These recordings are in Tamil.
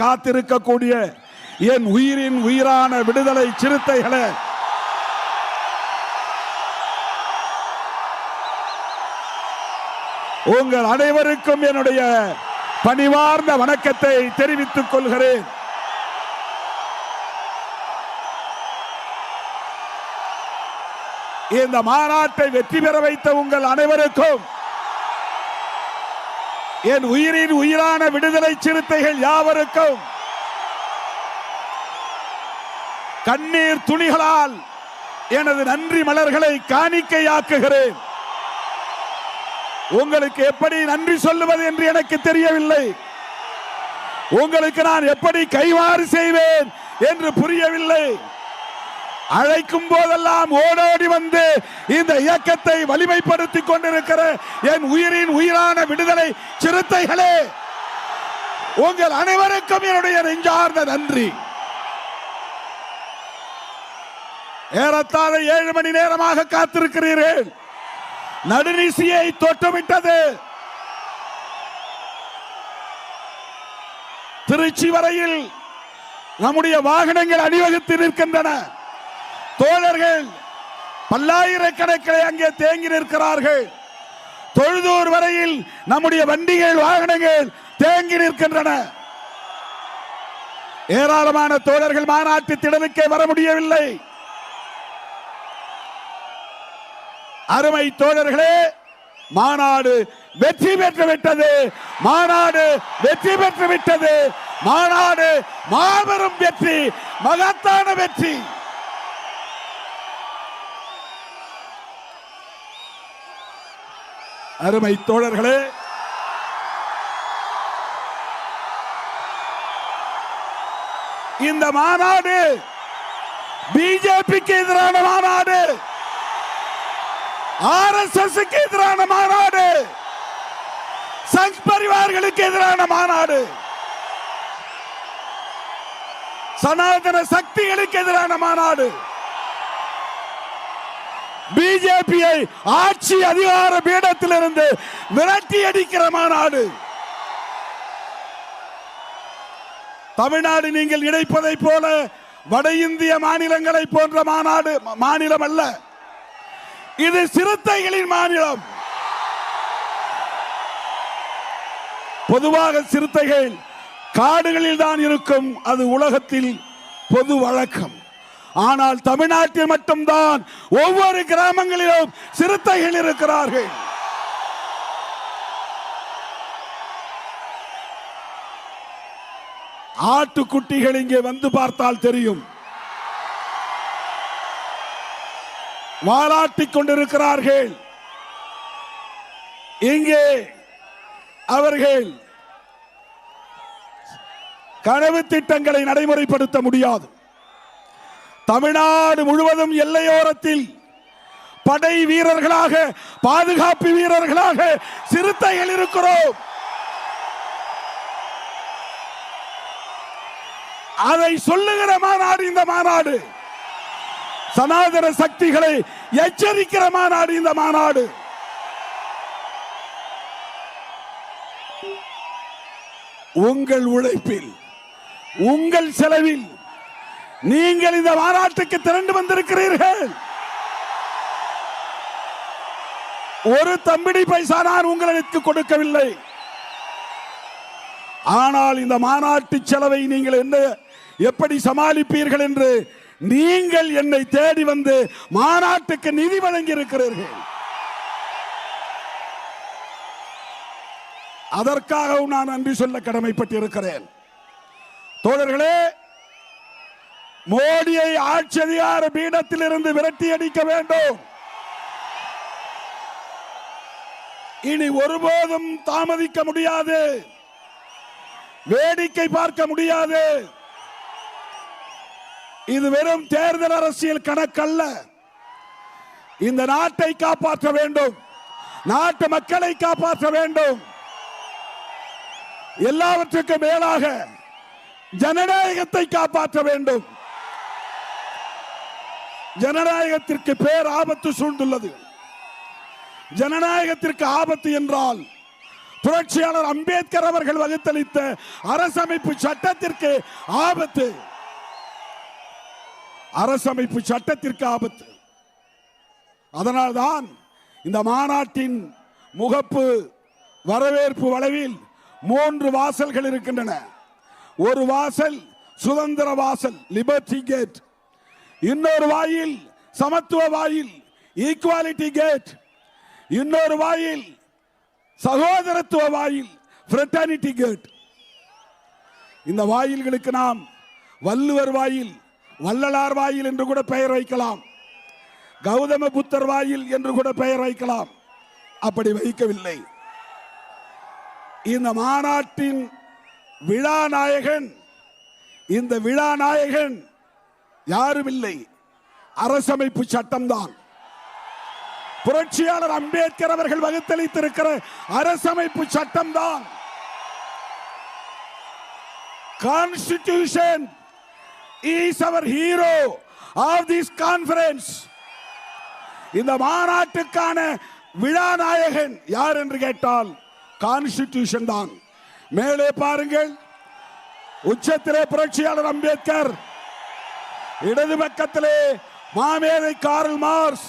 காத்திருக்கக்கூடிய என் உயிரின் உயிரான விடுதலை சிறுத்தைகளே. உங்கள் அனைவருக்கும் என்னுடைய பணிவார்ந்த வணக்கத்தை தெரிவித்துக் கொள்கிறேன். இந்த மாநாட்டை வெற்றி பெற வைத்த உங்கள் அனைவருக்கும் என் உயிரின் உயிரான விடுதலை சிறுத்தைகள் யாவருக்கும் கண்ணீர் துணிகளால் எனது நன்றி மலர்களை காணிக்கையாக்குகிறேன். உங்களுக்கு எப்படி நன்றி சொல்லுவது என்று எனக்கு தெரியவில்லை. உங்களுக்கு நான் எப்படி கைவாறு செய்வேன் என்று புரியவில்லை. அழைக்கும் போதெல்லாம் ஓடோடி வந்து இந்த இயக்கத்தை வலிமைப்படுத்திக் கொண்டிருக்கிற என் உயிரின் உயிரான விடுதலை சிறுத்தைகளே உங்கள் அனைவருக்கும் என்னுடைய நெஞ்சார்ந்த நன்றி. ஏறத்தாழ ஏழு மணி நேரமாக காத்திருக்கிறீர்கள். நடுநிசியை தொட்டுவிட்டது. திருச்சி வரையில் நம்முடைய வாகனங்கள் அணிவகுத்து நிற்கின்றன. தோழர்கள் பல்லாயிரக்கணக்கில் அங்கே தேங்கி நிற்கிறார்கள். தொழுதூர் வரையில் நம்முடைய வண்டிகள் வாகனங்கள் தேங்கி நிற்கின்றன. ஏராளமான தோழர்கள் மாநாட்டு திடலுக்கே வர முடியவில்லை. அருமை தோழர்களே மாநாடு வெற்றி பெற்று விட்டது. மாநாடு வெற்றி பெற்று விட்டது. மாநாடு மாபெரும் வெற்றி மகத்தான வெற்றி. அருமை தோழர்களே. இந்த மாநாடு பிஜேபிக்கு எதிரான மாநாடு. ஆர் எஸ் எஸ் எதிரான மாநாடு. சங் பரிவார்களுக்கு எதிரான மாநாடு. சனாதன சக்திகளுக்கு எதிரான மாநாடு. பிஜேபியை ஆட்சி அதிகார பீடத்திலிருந்து விரட்டி அடிக்கிற மாநாடு. தமிழ்நாடு நீங்கள் இணைப்பதை போல வட இந்திய மாநிலங்களை போன்ற மாநாடு மாநிலம் அல்ல. இது சிறுத்தைகளின் மாநிலம். பொதுவாக சிறுத்தைகள் காடுகளில் தான் இருக்கும். அது உலகத்தில் பொது வழக்கம். ஆனால் தமிழ்நாட்டில் மட்டும்தான் ஒவ்வொரு கிராமங்களிலும் சிறுத்தைகள் இருக்கிறார்கள். ஆட்டுக்குட்டிகள் இங்கே வந்து பார்த்தால் தெரியும். வாலாட்டிக் கொண்டிருக்கிறார்கள். இங்கே அவர்கள் கனவு திட்டங்களை நடைமுறைப்படுத்த முடியாது. தமிழ்நாடு முழுவதும் எல்லையோரத்தில் படை வீரர்களாக பாதுகாப்பு வீரர்களாக சிறுத்தைகள் இருக்கிறோம். அதை சொல்லுகிற மாநாடு இந்த மாநாடு. சனாதன சக்திகளை எச்சரிக்கிற மாநாடு இந்த மாநாடு. உங்கள் உழைப்பில் உங்கள் செலவில் நீங்கள் இந்த மாநாட்டுக்கு திரண்டு வந்திருக்கிறீர்கள். ஒரு தம்பிடி பைசா நான் உங்களுக்கு கொடுக்கவில்லை. ஆனால் இந்த மாநாட்டு செலவை நீங்கள் என்ன எப்படி சமாளிப்பீர்கள் என்று நீங்கள் என்னை தேடி வந்து மாநாட்டுக்கு நிதி வழங்கி இருக்கிறீர்கள் அதற்காகவும் நான் நன்றி சொல்ல கடமைப்பட்டிருக்கிறேன். தோழர்களே மோடியை ஆட்சி பீடத்தில் இருந்து விரட்டி அடிக்க வேண்டும். இனி ஒருபோதும் தாமதிக்க முடியாது. வேடிக்கை பார்க்க முடியாது. இது வெறும் தேர்தல் அரசியல் கணக்கல்ல. இந்த நாட்டை காப்பாற்ற வேண்டும். நாட்டு மக்களை காப்பாற்ற வேண்டும். எல்லாவற்றுக்கும் மேலாக ஜனநாயகத்தை காப்பாற்ற வேண்டும். ஜனநாயகத்திற்கு பேர் ஆபத்து சூழ்ந்துள்ளது. ஜனநாயகத்திற்கு ஆபத்து என்றால் புரட்சியாளர் அம்பேத்கர் அவர்கள் வகுத்தளித்த அரசமைப்பு சட்டத்திற்கு ஆபத்து. அரசமைப்பு சட்டத்திற்கு ஆபத்து. அதனால்தான் இந்த மாநாட்டின் முகப்பு வரவேற்பு வளைவில் மூன்று வாசல்கள் இருக்கின்றன. ஒரு வாசல் சுதந்திர வாசல் லிபர்டி கேட் இன்னொரு வாயில் சமத்துவ வாயில் ஈக்குவாலிட்டி கேட் இன்னொரு வாயில் சகோதரத்துவ வாயில் ஃப்ரெட்டர்னிட்டி கேட் இந்த வாயில்களுக்கு நாம் வள்ளுவர் வாயில் வள்ளலார் வாயில் என்று கூட பெயர் வைக்கலாம். கௌதம புத்தர் வாயில் என்று கூட பெயர் வைக்கலாம். அப்படி வைக்கவில்லை. இந்த மாநாட்டின் விழா நாயகன் இந்த விழா நாயகன் யாரும் இல்லை அரசமைப்பு சட்டம்தான். புரட்சியாளர் அம்பேத்கர் அவர்கள் வகுத்தளித்திருக்கிற அரசமைப்பு சட்டம்தான். Constitution is our hero of this conference இந்த மாநாட்டுக்கான விழா நாயகன் யார் என்று கேட்டால் கான்ஸ்டிடியூஷன் தான். மேலே பாருங்கள். உச்சத்திலே புரட்சியாளர் அம்பேத்கர். இடது பக்கத்திலே மாமேதை கார்ல் மார்ஸ்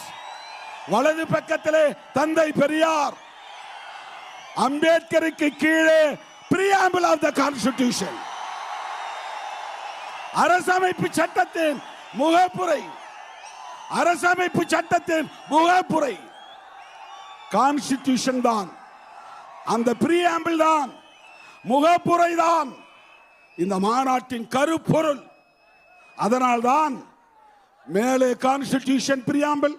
வலது பக்கத்திலே தந்தை பெரியார். அம்பேத்கருக்கு கீழே பிரியாம்பிள் ஆஃப் த கான்ஸ்டிடியூஷன் அரசமைப்பு சட்டத்தின் முகப்புரை. அரசமைப்பு சட்டத்தின் முகப்புரை. கான்ஸ்டிடியூஷன் தான். அந்த பிரியாம்பிள் தான். முகப்புரை தான். இந்த மாநாட்டின் கருப்பொருள். அதனால்தான் மேலே கான்ஸ்டிடியூஷன் பிரியாம்பல்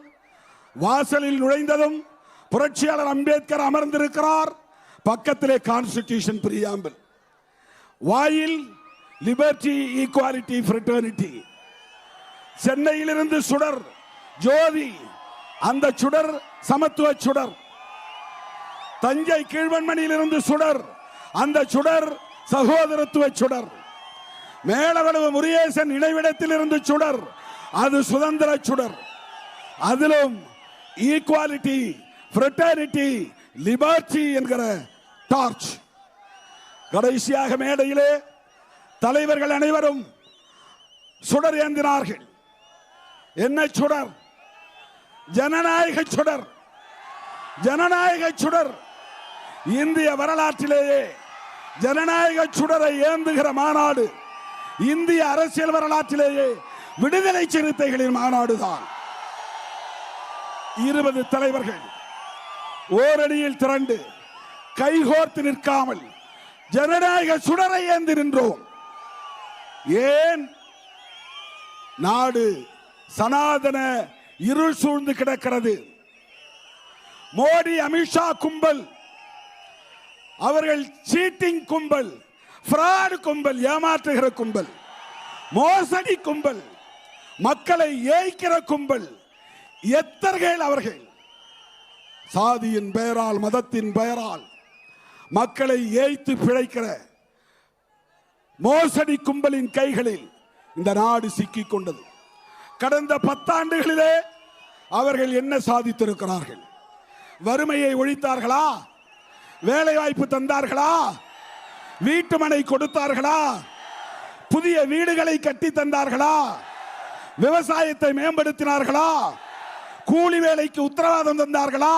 வாசலில் நுழைந்ததும் புரட்சியாளர் அம்பேத்கர் அமர்ந்திருக்கிறார். பக்கத்திலே கான்ஸ்டிடியூஷன் பிரியாம்பல். வாயில் லிபர்டி ஈக்குவாலிட்டி ஃப்ரெட்டர்னிட்டி சென்னையிலிருந்து சுடர் ஜோதி அந்த சுடர் சமத்துவ சுடர். தஞ்சை கீழ்வன்மணியிலிருந்து சுடர் அந்த சுடர் சகோதரத்துவ சுடர். மேலவளவு முருகேசன் நினைவிடத்தில் இருந்து சுடர். அது சுதந்திர சுடர். அதிலும் ஈக்குவாலிட்டி ஃப்ரெட்டர்னிட்டி லிபர்ட்டி என்கிற டார்ச் கடைசியாக மேடையிலே தலைவர்கள் அனைவரும் சுடர் ஏந்தினார்கள். என்ன சுடர்? ஜனநாயக சுடர். ஜனநாயக சுடர். இந்திய வரலாற்றிலேயே ஜனநாயக சுடரை ஏந்துகிற மாநாடு. இந்திய அரசியல் வரலாற்றிலேயே விடுதலை சிறுத்தைகளின் மாநாடுதான். இருபது தலைவர்கள் ஓரடியில் திரண்டு கைகோர்த்து நிற்காமல் ஜனநாயக சுடரை ஏந்தி நின்றோம். ஏன்? நாடு சனாதன இருள் சூழ்ந்து கிடக்கிறது. மோடி அமித்ஷா கும்பல் அவர்கள் சீட்டிங் கும்பல் ஃப்ராட் கும்பல் ஏமாற்றுகிற கும்பல் மோசடி கும்பல் மக்களை ஏய்க்கிற கும்பல் எத்தர்கள் அவர்கள்? சாதியின் பெயரால் மதத்தின் பெயரால் மக்களை ஏய்த்து பிழைக்கிற மோசடி கும்பலின் கைகளில் இந்த நாடு சிக்கிக் கொண்டது. கடந்த பத்தாண்டுகளிலே அவர்கள் என்ன சாதித்திருக்கிறார்கள்? வறுமையை ஒழித்தார்களா? வேலை வாய்ப்பு தந்தார்களா? வீட்டு மனை கொடுத்தார்களா? புதிய வீடுகளை கட்டி தந்தார்களா? விவசாயத்தை மேம்படுத்தினார்களா? கூலி வேலைக்கு உத்தரவாதம் தந்தார்களா?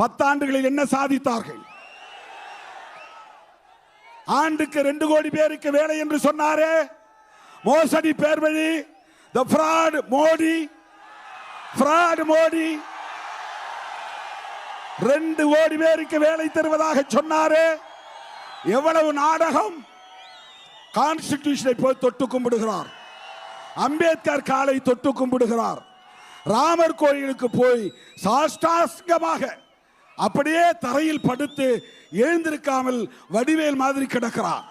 பத்தாண்டுகளில் என்ன சாதித்தார்கள்? ஆண்டுக்கு ரெண்டு கோடி பேருக்கு வேலை என்று சொன்னாரே. மோசடி பேர் வழி the fraud Modi fraud Modi. ரெண்டு கோடி பேருக்கு வேலை தருவதாக சொன்னாரே. எவ்வளவு நாடகம்? கான்ஸ்டிடியூஷனை போய் தொட்டு கும்பிடுகிறார். அம்பேத்கர் காலை தொட்டு கும்பிடுகிறார். ராமர் கோயிலுக்கு போய் சாஷ்டாங்கமாக அப்படியே தரையில் படுத்து எழுந்திருக்காமல் வடிவேல் மாதிரி கிடக்கிறார்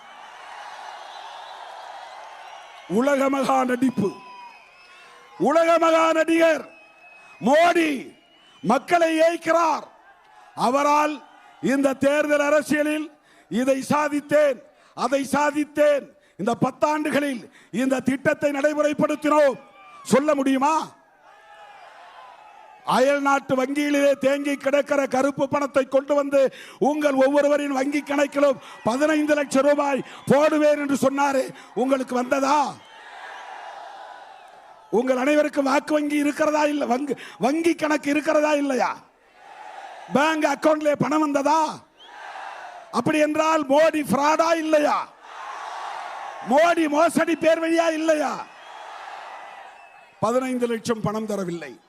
உலக மகா நடிப்பு. உலக மகா நடிகர் மோடி மக்களை ஏய்க்கிறார். அவரால் இந்த தேர்தல் அரசியலில் இதை சாதித்தேன் அதை சாதித்தேன். இந்த பத்தாண்டுகளில் இந்த திட்டத்தை நடைமுறைப்படுத்தினோம். சொல்ல முடியுமா? அயல் நாட்டு வங்கியிலே தேங்கி கிடக்கிற கருப்பு பணத்தை கொண்டு வந்து உங்கள் ஒவ்வொருவரின் வங்கி கணக்கிலும் பதினைந்து லட்சம் ரூபாய் போடுவேன் என்று சொன்னாரே. உங்களுக்கு வந்ததா? உங்கள் அனைவருக்கும் வாக்கு வங்கி இருக்கிறதா இல்லை? வங்கி வங்கி கணக்கு இருக்கிறதா இல்லையா? பேங்க் அக்கௌண்ட்ல பணம் வந்ததா? அப்படி என்றால் மோடி ஃப்ராடா இல்லையா? மோடி மோசடி பேர் வழியா இல்லையா? பதினைந்து லட்சம் பணம் தரவில்லை.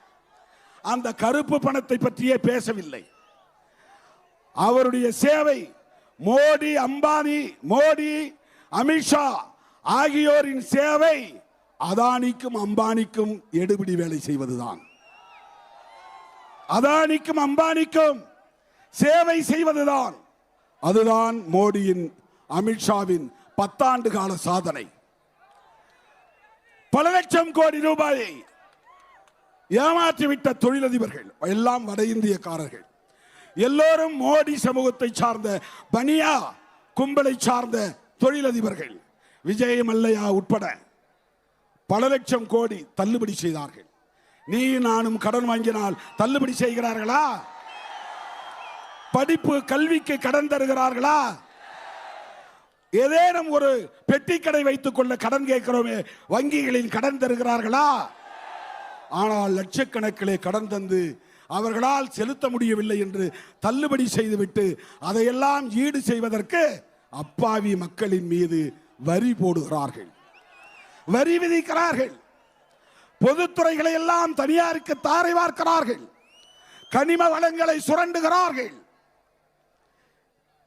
அந்த கருப்பு பணத்தை பற்றியே பேசவில்லை. அவருடைய சேவை மோடி அம்பானி மோடி அமித்ஷா ஆகியோரின் சேவை அதானிக்கும் அம்பானிக்கும் எடுபிடி வேலை செய்வதுதான். அதானிக்கும் அம்பானிக்கும் சேவை செய்வதுதான். அதுதான் மோடியின் அமித்ஷாவின் பத்தாண்டு கால சாதனை. பல லட்சம் கோடி ரூபாயை ஏமாற்றிவிட்ட தொழிலதிபர்கள் எல்லாம் வட இந்தியக்காரர்கள். எல்லோரும் மோடி சமூகத்தை சார்ந்த பனியா கும்பலை சார்ந்த தொழிலதிபர்கள் விஜய் மல்லையா உட்பட பல லட்சம் கோடி தள்ளுபடி செய்தார்கள். நீ நானும் கடன் வாங்கினால் தள்ளுபடி செய்கிறார்களா? படிப்பு கல்விக்கு கடன் தருகிறார்களா? ஏதேனும் ஒரு பெட்டி கடை வைத்துக் கொள்ள கடன் கேட்கிறோமே வங்கிகளில் கடன் தருகிறார்களா? ஆனால் லட்சக்கணக்கிலே கடன் தந்து அவர்களால் செலுத்த முடியவில்லை என்று தள்ளுபடி செய்துவிட்டு அதையெல்லாம் ஈடு செய்வதற்கு அப்பாவி மக்களின் மீது வரி போடுகிறார்கள். வரி விதிக்கிறார்கள். பொதுத்துறைகளை எல்லாம் தனியாருக்கு தாரை வார்க்கிறார்கள். கனிம வளங்களை சுரண்டுகிறார்கள்.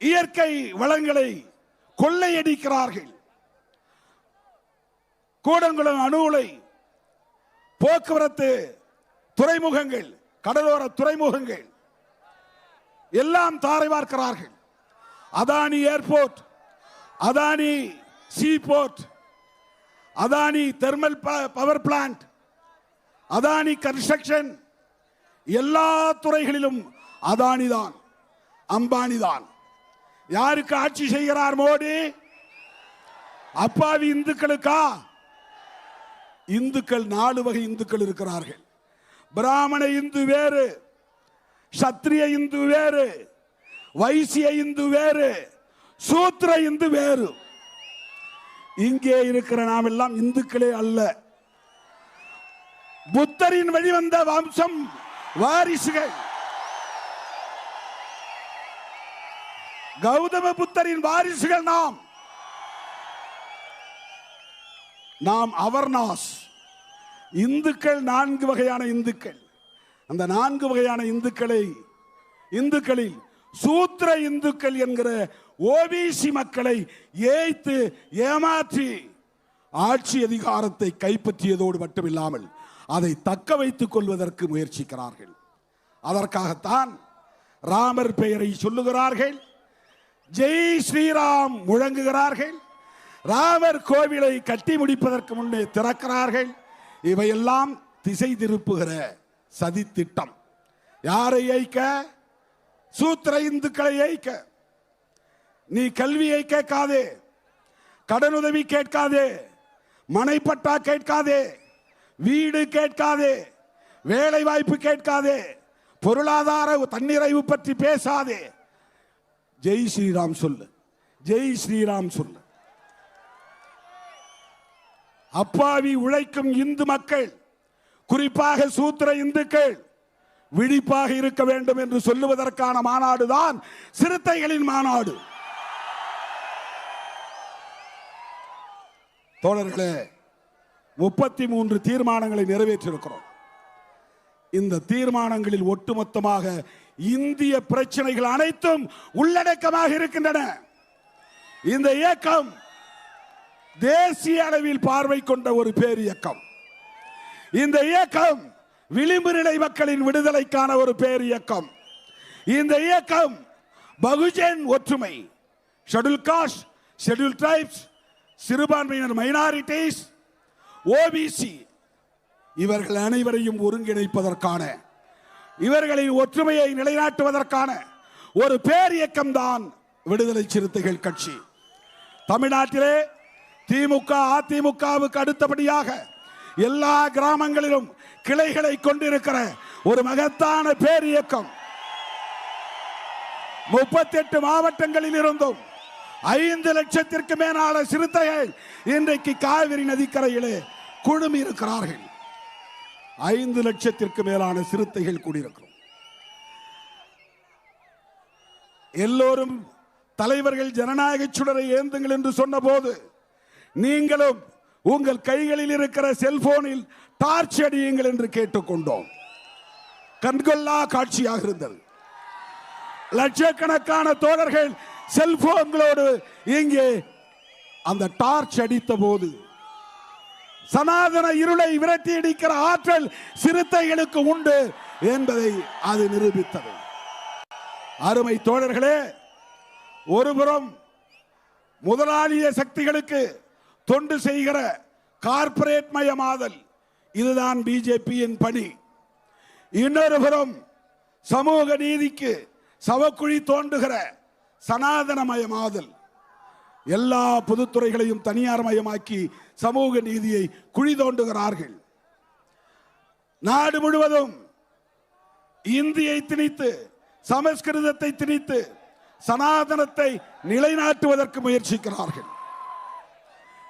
இயற்கை வளங்களை கொள்ளையடிக்கிறார்கள். கூடங்குளம் அணு உலை போக்குவரத்து துறைமுகங்கள் கடலோர துறைமுகங்கள் எல்லாம் தாரை பார்க்கிறார்கள். Adani airport Adani sea port Adani thermal power plant Adani construction எல்லா துறைகளிலும் அதானி தான் அம்பானி தான் யாருக்கு ஆட்சி செய்கிறார் மோடி? அப்பாவி இந்துக்களுக்கா? இந்துக்கள் நாலு வகை இந்துக்கள் இருக்கிறார்கள். பிராமண இந்து வேறு சத்திரிய இந்து வேறு வைசிய இந்து வேறு சூத்திர இந்து வேறு. இங்கே இருக்கிற நாம் எல்லாம் இந்துக்களே அல்ல. புத்தரின் வழிவந்த வம்சம் வாரிசுகள். கௌதம புத்தரின் வாரிசுகள் நாம். நாம் அவர்நாஸ். இந்துக்கள் நான்கு வகையான இந்துக்கள். அந்த நான்கு வகையான இந்துக்களை இந்துக்களில் சூத்திர இந்துக்கள் என்கிற ஓபிசி மக்களை ஏய்த்து ஏமாற்றி ஆட்சி அதிகாரத்தை கைப்பற்றியதோடு மட்டுமில்லாமல் அதை தக்க வைத்துக் கொள்வதற்கு முயற்சிக்கிறார்கள். அதற்காகத்தான் ராமர் பெயரை சொல்லுகிறார்கள். ஜெய் ஸ்ரீராம் முழங்குகிறார்கள். ராமர் கோவிலை கட்டி முடிப்பதற்கு முன்னே திறக்கிறார்கள். இவையெல்லாம் திசை திருப்புகிற சதி திட்டம் யாரை ஏய்க்க? சூத்திர இந்துக்களை ஏய்க்க. நீ கல்வியை கேட்காதே. கடனுதவி கேட்காதே. மனைப்பட்டா கேட்காதே. வீடு கேட்காதே. வேலை வாய்ப்பு கேட்காதே. பொருளாதார தன்னிறைவு பற்றி பேசாதே. ஜெய் ஸ்ரீராம் சொல்லு. ஜெய் ஸ்ரீராம் சொல்லு. அப்பாவி உழைக்கும் இந்து மக்கள் குறிப்பாக சூத்திர இந்துக்கள் விழிப்பாக இருக்க வேண்டும் என்று சொல்லுவதற்கான மாநாடு தான் சிறுத்தைகளின் மாநாடு. தோழர்களே முப்பத்தி மூன்று தீர்மானங்களை நிறைவேற்றியிருக்கிறோம் இந்த தீர்மானங்களில் ஒட்டுமொத்தமாக இந்திய பிரச்சனைகள் அனைத்தும் உள்ளடக்கமாக இருக்கின்றன. இந்த இயக்கம் தேசிய அளவில் பார்வை கொண்ட ஒரு பேர் இயக்கம். இந்த இயக்கம் விளிம்பு நிலை மக்களின் விடுதலைக்கான ஒரு பேர் இயக்கம். இந்த இயக்கம் பகுஜன் ஒற்றுமை ஷெடியூல் காஸ்ட் ஷெட்யூல் டிரைப்ஸ் சிறுபான்மையினர் மைனாரிட்டிஸ் ஓபிசி இவர்கள் அனைவரையும் ஒருங்கிணைப்பதற்கான இவர்களின் ஒற்றுமையை நிலைநாட்டுவதற்கான ஒரு பேர் இயக்கம் தான் விடுதலை சிறுத்தைகள் கட்சி. தமிழ்நாட்டிலே திமுக அதிமுகவுக்கு அடுத்தபடியாக எல்லா கிராமங்களிலும் கிளைகளை கொண்டிருக்கிற ஒரு மகத்தான பேர் இயக்கம் முப்பத்தெட்டு மாவட்டங்களில் இருந்தும் ஐந்து லட்சத்திற்கு மேலான சிறுத்தைகள் இன்றைக்கு காவிரி நதிக்கரையிலே குழுமி இருக்கிறார்கள் ஐந்து லட்சத்திற்கு மேலான சிறுத்தைகள் கூடியிருக்கிறோம். எல்லோரும் தலைவர்கள் ஜனநாயக சுடரை ஏந்துங்கள் என்று சொன்னபோது நீங்களும் உங்கள் கைகளில் இருக்கிற செல்போனில் டார்ச் அடியுங்கள் என்று கேட்டுக்கொண்டோம். கண்கொள்ளா காட்சியாக இருந்தது. லட்சக்கணக்கான தோழர்கள் செல்போன்களோடு இங்கே அந்த டார்ச் அடித்த போது சனாதன இருளை விரட்டி அடிக்கிற ஆற்றல் சிறுத்தைகளுக்கு உண்டு என்பதை அது நிரூபித்தது. அருமை தோழர்களே ஒருபுறம் முதலாளிய சக்திகளுக்கு தொண்டு செய்கிற கார்ப்பரேட் மயமாதல் இதுதான் பிஜேபியின் பணி. இன்னொரு புறம் சமூக நீதிக்கு சவக்குழி தோன்றுகிற சனாதனமயமாதல் எல்லா பொதுத்துறைகளையும் தனியார் மயமாக்கி சமூக நீதியை குழி தோண்டுகிறார்கள். நாடு முழுவதும் இந்தியை திணித்து சமஸ்கிருதத்தை திணித்து சனாதனத்தை நிலைநாட்டுவதற்கு முயற்சிக்கிறார்கள்.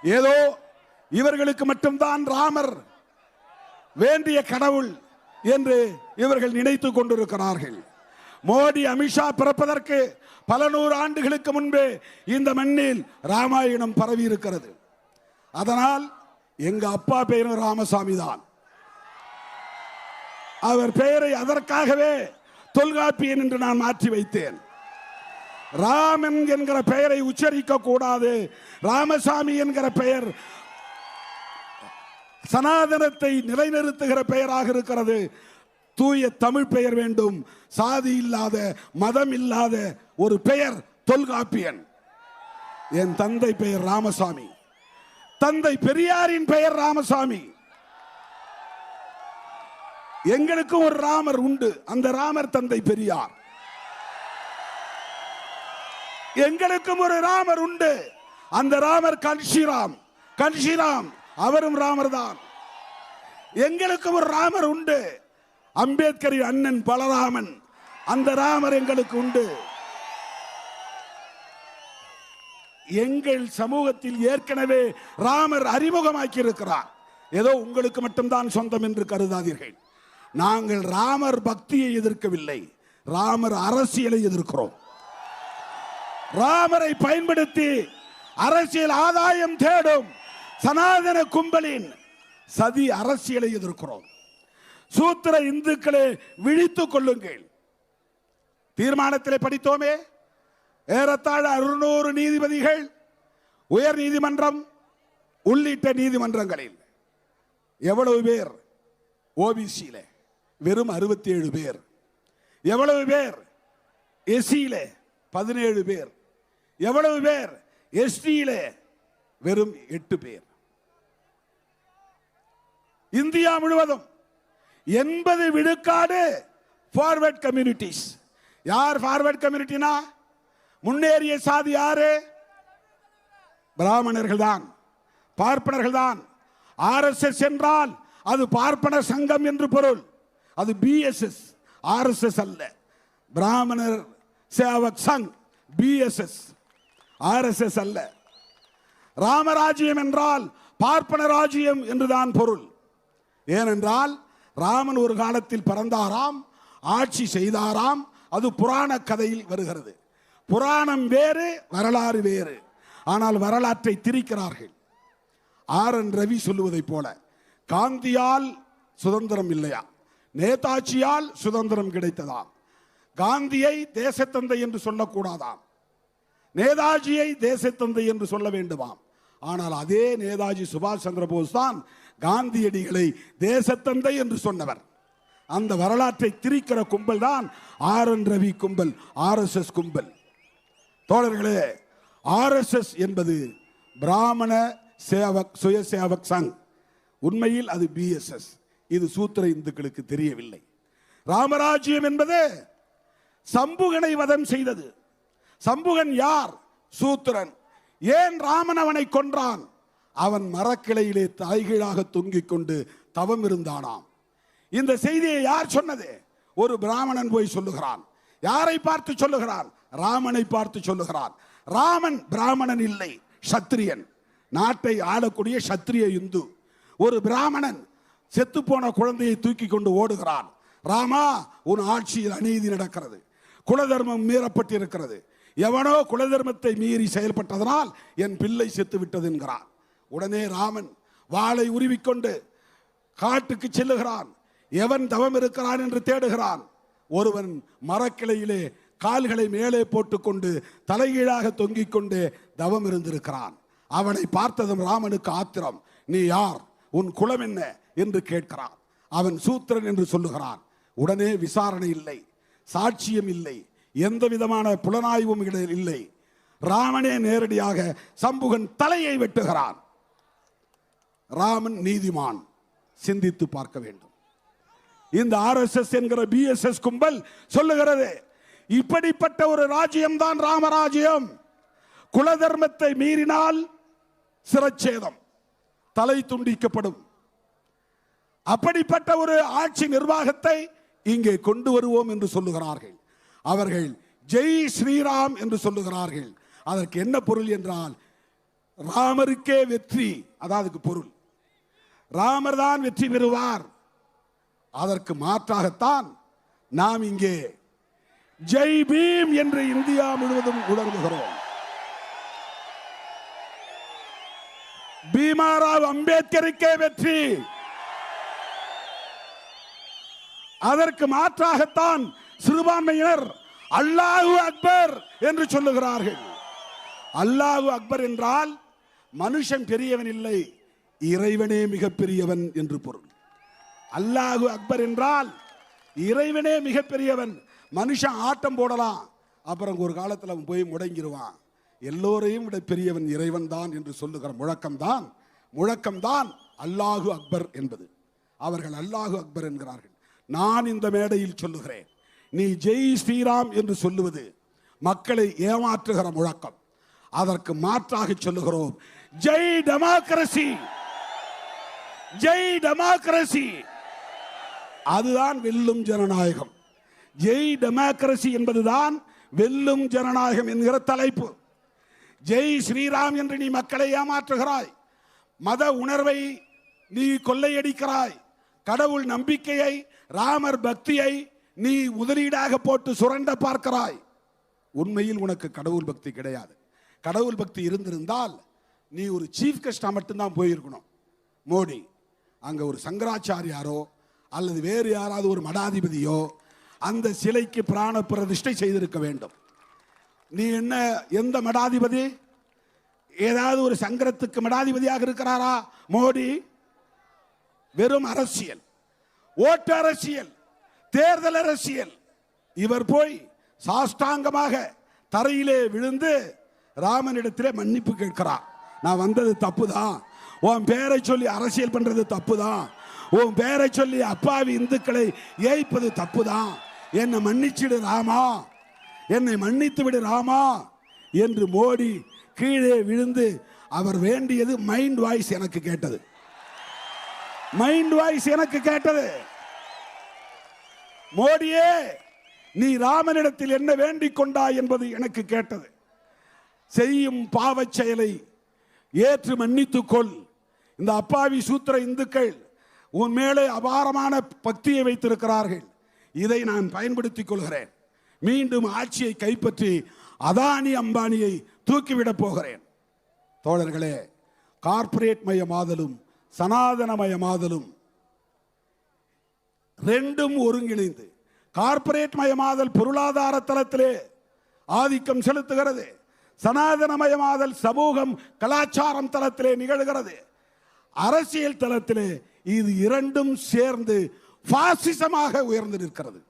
ஏதோ இவர்களுக்கு மட்டும்தான் ராமர் வேண்டிய கடவுள் என்று இவர்கள் நினைத்துக் கொண்டிருக்கிறார்கள். மோடி அமித்ஷா பிறப்பதற்கு பல நூறு ஆண்டுகளுக்கு முன்பே இந்த மண்ணில் ராமாயணம் பரவி இருக்கிறது அதனால் எங்க அப்பா பெயரும் ராமசாமி தான். அவர் பெயரை அதற்காகவே தொல்காப்பியன் என்று நான் மாற்றி வைத்தேன். ராமன் என்கிற பெயரை உச்சரிக்க கூடாது. ராமசாமி என்கிற பெயர் சனாதனத்தை நிலைநிறுத்துகிற பெயராக இருக்கிறது. தூய தமிழ் பெயர் வேண்டும். சாதி இல்லாத மதம் இல்லாத ஒரு பெயர் தொல்காப்பியன். என் தந்தை பெயர் ராமசாமி. தந்தை பெரியாரின் பெயர் ராமசாமி. எங்களுக்கும் ஒரு ராமர் உண்டு. அந்த ராமர் தந்தை பெரியார். எங்களுக்கும் ஒரு ராமர் உண்டு. அந்த ராமர் கன்ஷிராம். கன்ஷிராம் அவரும் ராமர் தான் எங்களுக்கும் ஒரு ராமர் உண்டு. அம்பேத்கரின் அண்ணன் பலராமன் அந்த ராமர் எங்களுக்கு உண்டு. எங்கள் சமூகத்தில் ஏற்கனவே ராமர் அறிமுகமாக்கி இருக்கிறார் ஏதோ உங்களுக்கு மட்டும்தான் சொந்தம் என்று கருதாதீர்கள். நாங்கள் ராமர் பக்தியை எதிர்க்கவில்லை. ராமர் அரசியலை எதிர்க்கிறோம். ராமரை பயன்படுத்தி அரசியல் ஆதாயம் தேடும் சனாதன கும்பலின் சதி அரசியலை எதிர்க்கிறோம். சூத்திர இந்துக்களை விழித்துக் கொள்ளுங்கள். தீர்மானத்திலே படித்தோமே ஏறத்தாழ அறுநூறு நீதிபதிகள் உயர் நீதிமன்றம் உள்ளிட்ட நீதிமன்றங்களில். எவ்வளவு பேர் ஓபிசியில? வெறும் அறுபத்தி ஏழு பேர். எவ்வளவு பேர் எஸ்சியில? பதினேழு பேர். எவ்வளவு பேர் எஸ்டியில? வெறும் எட்டு பேர். இந்தியா முழுவதும் எண்பது விழுக்காடு ஃபார்வர்ட் கம்யூனிட்டிஸ் யார் ஃபார்வர்ட் கம்யூனிட்டினா முன்னேறிய சாதி யாரு? பிராமணர்கள் தான் பார்ப்பனர்கள் தான் ஆர்எஸ்எஸ் என்றால் அது பார்ப்பன சங்கம் என்று பொருள். அது பிஎஸ்எஸ் ஆர்எஸ்எஸ் அல்ல. பிராமணர் சேவக் சங் பிஎஸ்எஸ் ஆர்எஸ்எஸ் அல்ல. ராமராஜ்யம் என்றால் பார்ப்பன ராஜ்யம் என்றுதான் பொருள். ஏனென்றால் ராமன் ஒரு காலத்தில் பிறந்தாராம் ஆட்சி செய்தாராம் அது புராண கதையில் வருகிறது. புராணம் வேறு வரலாறு வேறு. ஆனால் வரலாற்றை திரிக்கிறார்கள். ஆர் என் ரவி சொல்லுவதைப் போல காந்தியால் சுதந்திரம் இல்லையா? நேதாஜியால் சுதந்திரம் கிடைத்ததாம். காந்தியை தேசத்தந்தை என்று சொல்லக்கூடாதாம். நேதாஜியை தேசத்தந்தை என்று சொல்ல வேண்டுமாம். ஆனால் அதே நேதாஜி சுபாஷ் சந்திர போஸ் தான் காந்தியடிகளை தேசத்தந்தை என்று சொன்னவர். அந்த வரலாற்றை திரிக்கிற கும்பல் தான் ஆர் என் ரவி கும்பல் ஆர்எஸ்எஸ் கும்பல். தோழர்களே ஆர்எஸ்எஸ் என்பது பிராமண சேவக் சுயசேவக் சங். உண்மையில் அது பிஎஸ்எஸ் இது சூத்திர இந்துக்களுக்கு தெரியவில்லை. ராமராஜ்யம் என்பது சம்புகனை வதம் செய்தது. சம்புகன் யார்? சூத்திரன். ஏன் ராமன் அவனை கொன்றான்? அவன் மரக்கிளையிலே தாய்கீழாக தொங்கிக் கொண்டு தவம் இருந்தானாம். இந்த செய்தியை யார் சொன்னது? ஒரு பிராமணன் போய் சொல்லுகிறான். யாரை பார்த்து சொல்லுகிறான்? ராமனை பார்த்து சொல்லுகிறான். ராமன் பிராமணன் இல்லை சத்திரியன். நாட்டை ஆளக்கூடிய சத்திரிய இந்து. ஒரு பிராமணன் செத்துப்போன குழந்தையை தூக்கி கொண்டு ஓடுகிறான். ராமா உன் ஆட்சியில் அநீதி நடக்கிறது. குலதர்மம் மீறப்பட்டிருக்கிறது. எவனோ குலதர்மத்தை மீறி செயல்பட்டதனால் என் பிள்ளை செத்து விட்டது என்கிறான். உடனே ராமன் வாளை உருவிக்கொண்டு காட்டுக்கு செல்லுகிறான். எவன் தவம் இருக்கிறான் என்று தேடுகிறான். ஒருவன் மரக்கிளையிலே கால்களை மேலே போட்டுக்கொண்டு தலைகீழாக தொங்கிக் கொண்டு தவம் இருந்திருக்கிறான். அவனை பார்த்ததும் ராமனுக்கு ஆத்திரம் நீ யார்? உன் குலம் என்ன? என்று கேட்கிறான். அவன் சூத்திரன் என்று சொல்லுகிறான். உடனே விசாரணை இல்லை சாட்சியம் இல்லை எந்த விதமான புலனாய்வும் இல்லை. ராமனே நேரடியாக சம்புகன் தலையை வெட்டுகிறான். ராமன் நீதிமான் சிந்தித்து பார்க்க வேண்டும். இந்த ஆர்எஸ்எஸ் என்கிற பிஎஸ்எஸ் கும்பல் சொல்லுகிறது இப்படிப்பட்ட ஒரு ராஜ்யம் தான் ராமராஜ்யம் குலதர்மத்தை மீறினால் சிரச்சேதம் தலை துண்டிக்கப்படும். அப்படிப்பட்ட ஒரு ஆட்சி நிர்வாகத்தை இங்கே கொண்டு வருவோம் என்று சொல்லுகிறார்கள். அவர்கள் ஜெய் ஸ்ரீராம் என்று சொல்லுகிறார்கள். அதற்கு என்ன பொருள் என்றால் ராமருக்கே வெற்றி அதாவது பொருள். ராமர் தான் வெற்றி பெறுவார். அதற்கு மாற்றாகத்தான் நாம் இங்கே ஜெய் பீம் என்று இந்தியா முழுவதும் உணர்வுகிறோம். பீமாராவ் அம்பேத்கருக்கே வெற்றி. அதற்கு மாற்றாகத்தான் சிறுபான்மையினர் அல்லாஹு அக்பர் என்று சொல்லுகிறார்கள். அல்லாஹு அக்பர் என்றால் மனுஷன் பெரியவன் இல்லை. இறைவனே மிகப்பெரியவன் என்று பொருள். அல்லாஹு அக்பர் என்றால் இறைவனே மிகப்பெரியவன். மனுஷன் ஆட்டம் போடலாம். அப்புறம் ஒரு காலத்தில் அவன் போய் முடங்கிடுவான் எல்லோரையும் விட பெரியவன் இறைவன் தான் என்று சொல்லுகிற முழக்கம்தான் முழக்கம்தான் அல்லாஹு அக்பர் என்பது. அவர்கள் அல்லாஹு அக்பர் என்கிறார்கள். நான் இந்த மேடையில் சொல்லுகிறேன். நீ ஜெய் ஸ்ரீராம் என்று சொல்லுவது மக்களை ஏமாற்றுகிற முழக்கம். அதற்கு மாற்றாக சொல்லுகிறோம். ஜெய் டெமோக்ரசி ஜெய் டெமோக்ரசி அதுதான் வெல்லும் ஜனநாயகம். ஜெய் டெமோக்ரசி என்பதுதான் வெல்லும் ஜனநாயகம் என்கிற தலைப்பு. ஜெய் ஸ்ரீராம் என்று நீ மக்களை ஏமாற்றுகிறாய். மத உணர்வை நீ கொள்ளையடிக்கிறாய். கடவுள் நம்பிக்கையை ராமர் பக்தியை நீ முதலீடாக போட்டு சுரண்ட பார்க்கிறாய். உண்மையில் உனக்கு கடவுள் பக்தி கிடையாது. கடவுள் பக்தி இருந்திருந்தால் நீ ஒரு சீஃப் கெஸ்டா மட்டும்தான் போயிருக்கணும். மோடி அங்கே ஒரு சங்கராச்சாரியாரோ அல்லது வேறு யாராவது ஒரு மடாதிபதியோ அந்த சிலைக்கு பிராண பிரதிஷ்டை செய்திருக்க வேண்டும். நீ என்ன எந்த மடாதிபதி? ஏதாவது ஒரு சங்கரத்துக்கு மடாதிபதியாக இருக்கிறாரா? மோடி? வெறும் அரசியல். ஓட்டு அரசியல். தேர்தல் அரசியல். இவர் போய் சாஷ்டாங்கமாக தரையிலே விழுந்து ராமனிடத்திலே மன்னிப்பு கேட்கிறார். நான் வந்தது தப்புதான். உன் பேரை சொல்லி அரசியல் பண்றது தப்புதான். உன் பேரை சொல்லி அப்பாவி இந்துக்களை ஏய்ப்பது தப்பு தான் என்னை மன்னிச்சிடு ராமா. என்னை மன்னித்து விடு ராமா என்று மோடி கீழே விழுந்து அவர் வேண்டியது மைண்ட் வாய்ஸ் எனக்கு கேட்டது. மைண்ட் வாய்ஸ் எனக்கு கேட்டது. மோடியே நீ ராமனிடத்தில் என்ன வேண்டிக் கொண்டாய் என்பது எனக்கு கேட்டது. செய்யும் பாவச் செயலை ஏற்று மன்னித்துக்கொள் இந்த அப்பாவி சூத்திர இந்துக்கள் உன் மேலே அபாரமான பக்தியை வைத்திருக்கிறார்கள். இதை நான் பயன்படுத்திக் கொள்கிறேன். மீண்டும் ஆட்சியை கைப்பற்றி அதானி அம்பானியை தூக்கிவிடப் போகிறேன். தோழர்களே கார்ப்பரேட் மயமாதலும் சனாதனமயமாதலும் ரெண்டும் ஒருங்கிணைந்து கார்ப்பரேட் மயமாதல் பொருளாதார தளத்திலே ஆதிக்கம் செலுத்துகிறது. சனாதனமயமாதல் சமூகம் கலாச்சாரம் தளத்திலே நிகழ்கிறது. அரசியல் தளத்திலே இது இரண்டும் சேர்ந்து பாசிசமாக உயர்ந்து நிற்கிறது.